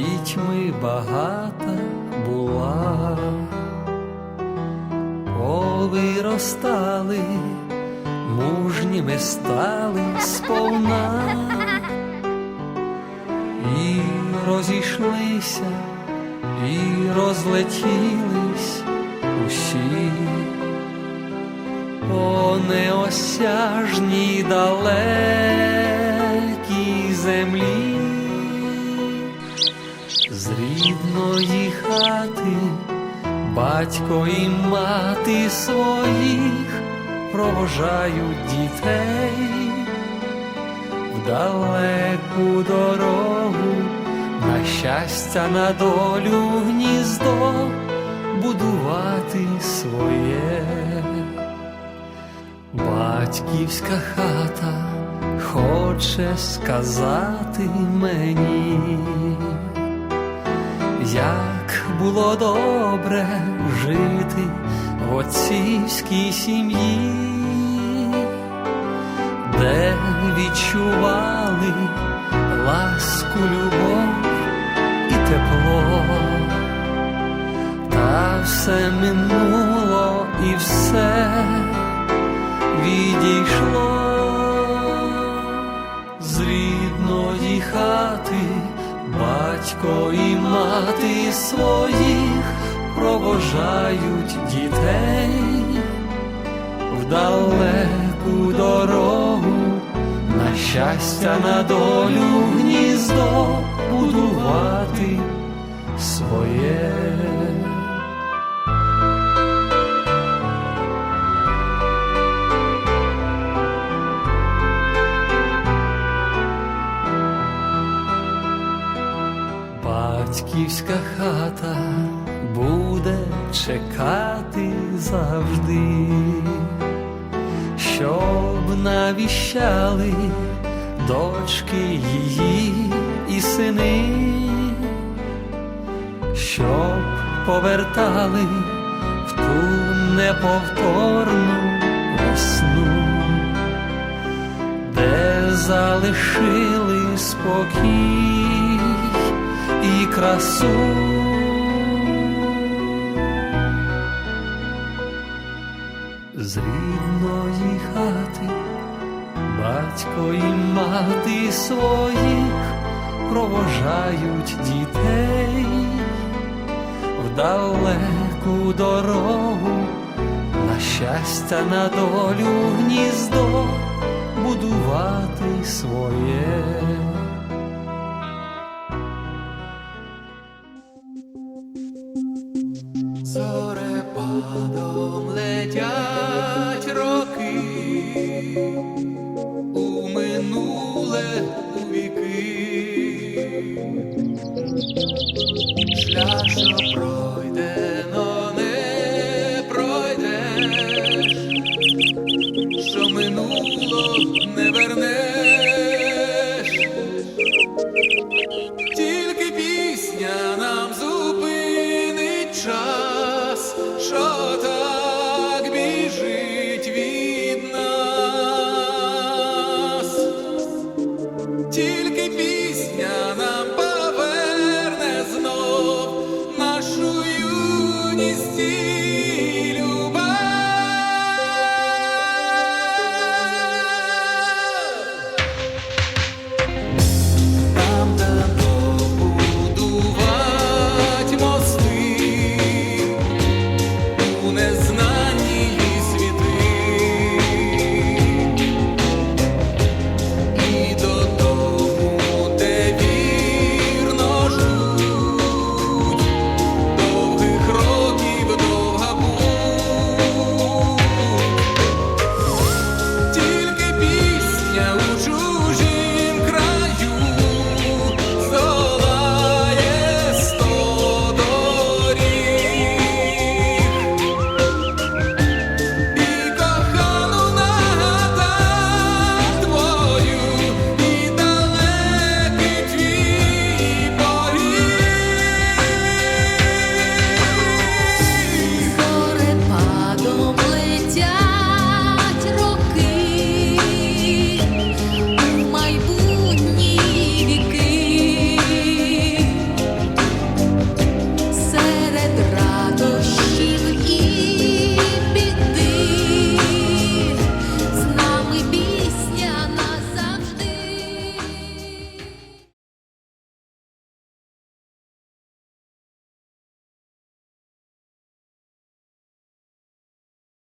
дітьми багата була, повиростали, мужніми стали сповна. І розійшлися, і розлетілись усі. По неосяжній далекій землі, рідної хати батько і мати своїх провожають дітей в далеку дорогу, на щастя, на долю гніздо будувати своє. Батьківська хата хоче сказати мені, як було добре жити в отцівській сім'ї, де відчували ласку, любов і тепло, та все минуло і все відійшло батько і мати своїх провожають дітей в далеку дорогу, на щастя, на долю гніздо будувати своє. Батьківська хата буде чекати завжди, щоб навіщали дочки її і сини, щоб повертали в ту неповторну весну, де залишили спокій красу. З рідної хати батько і мати своїх провожають дітей в далеку дорогу, на щастя, на долю гніздо будувати своє. Зорепадом летять роки shot a